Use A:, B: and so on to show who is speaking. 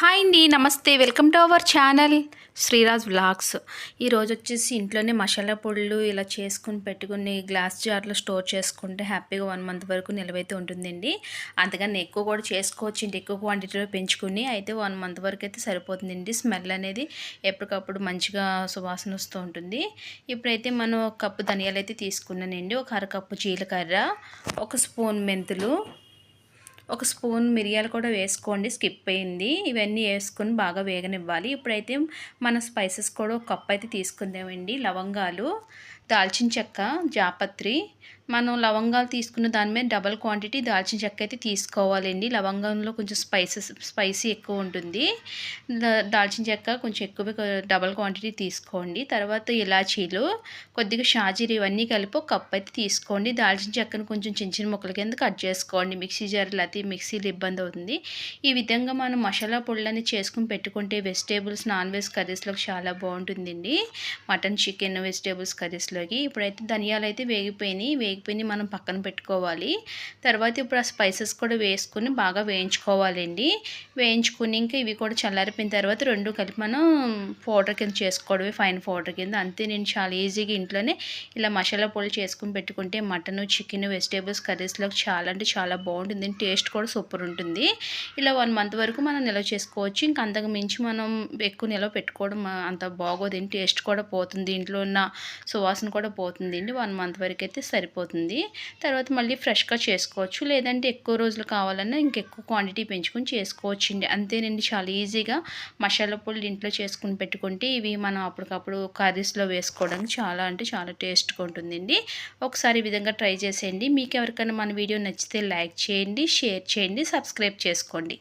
A: Hi అండి నమస్తే. Welcome to our channel Sriraj vlogs. ఈరోజు వచ్చేసి ఇంట్లోనే మసాలా పొడులు ఇలా చేసుకుని పెట్టుకుని గ్లాస్ జార్లో స్టోర్ చేసుకుంటే హ్యాపీగా వన్ మంత్ వరకు నిలవైతే ఉంటుందండి. అంతకన్నా ఎక్కువ కూడా చేసుకోవచ్చు. ఇంటి ఎక్కువ క్వాంటిటీలో పెంచుకుని అయితే వన్ మంత్ వరకు అయితే సరిపోతుందండి. స్మెల్ అనేది ఎప్పటికప్పుడు మంచిగా సువాసన వస్తూ ఉంటుంది. ఇప్పుడైతే మనం ఒక కప్పు ధనియాలు అయితే తీసుకున్నానండి. ఒక అరకప్పు జీలకర్ర ఒక స్పూన్ మెంతులు ఒక స్పూన్ మిరియాలు కూడా వేసుకోండి స్కిప్ అయింది. ఇవన్నీ వేసుకొని బాగా వేగనివ్వాలి. ఇప్పుడైతే మన స్పైసెస్ కూడా ఒక కప్ అయితే తీసుకుందామండి లవంగాలు. దాల్చిన చెక్క జాపత్రి. మనం లవంగాలు తీసుకున్న దాని మీద డబల్ క్వాంటిటీ దాల్చిన చెక్క అయితే తీసుకోవాలండి. లవంగంలో కొంచెం స్పైసెస్ స్పైసీ ఎక్కువ ఉంటుంది. దాల్చిన చెక్క కొంచెం ఎక్కువ డబల్ క్వాంటిటీ తీసుకోండి. తర్వాత ఇలాచీలు కొద్దిగా షాజీలు ఇవన్నీ కలిపి ఒక కప్ అయితే తీసుకోండి. దాల్చిన చెక్కను కొంచెం చిన్న చిన్న ముక్కల కింద కట్ చేసుకోండి. మిక్సీ జార్లు లేకపోతే మిక్సీలు ఇబ్బంది అవుతుంది. ఈ విధంగా మనం మసాలా పొళ్ళని చేసుకుని పెట్టుకుంటే వెజిటేబుల్స్ నాన్ వెజ్ కర్రీస్లోకి చాలా బాగుంటుందండి. మటన్ చికెన్ వెజిటేబుల్స్ కర్రీస్లోకి ఇప్పుడైతే ధనియాలు అయితే వేగిపోయినాయి. వేగిపోయినాయి వేగిపోయి మనం పక్కన పెట్టుకోవాలి. తర్వాత ఇప్పుడు ఆ స్పైసెస్ కూడా వేసుకుని బాగా వేయించుకోవాలండి. వేయించుకుని ఇంకా ఇవి కూడా చల్లారిపోయిన తర్వాత రెండు కలిపి మనం పౌడర్ కింద చేసుకోవడమే ఫైన్ పౌడర్ కింద. అంతే నేను చాలా ఈజీగా ఇంట్లోనే ఇలా మసాలా పొడి చేసుకుని పెట్టుకుంటే మటన్ చికెన్ వెజిటేబుల్స్ కర్రీస్లోకి చాలా అంటే చాలా బాగుంటుంది. టేస్ట్ కూడా సూపర్ ఉంటుంది. ఇలా వన్ మంత్ వరకు మనం నిల్వ చేసుకోవచ్చు. ఇంకా అంతకు మించి మనం ఎక్కువ నిల్వ పెట్టుకోవడం అంత బాగోదు. టేస్ట్ కూడా పోతుంది. ఇంట్లో ఉన్న సువాసన కూడా పోతుంది అండి వన్ మంత్ వరకు అయితే సరిపోతుంది. తర్వాత మళ్ళీ ఫ్రెష్గా చేసుకోవచ్చు. లేదంటే ఎక్కువ రోజులు కావాలన్నా ఇంకెక్కువ క్వాంటిటీ పెంచుకొని చేసుకోవచ్చు అండి అంతేనండి. చాలా ఈజీగా మసాలా పొడి ఇంట్లో చేసుకుని పెట్టుకుంటే ఇవి మనం అప్పటికప్పుడు కర్రీస్లో వేసుకోవడానికి చాలా అంటే చాలా టేస్ట్గా ఉంటుందండి. ఒకసారి ఈ విధంగా ట్రై చేసేయండి. మీకు ఎవరికైనా మన వీడియో నచ్చితే లైక్ చేయండి షేర్ చేయండి సబ్స్క్రైబ్ చేసుకోండి.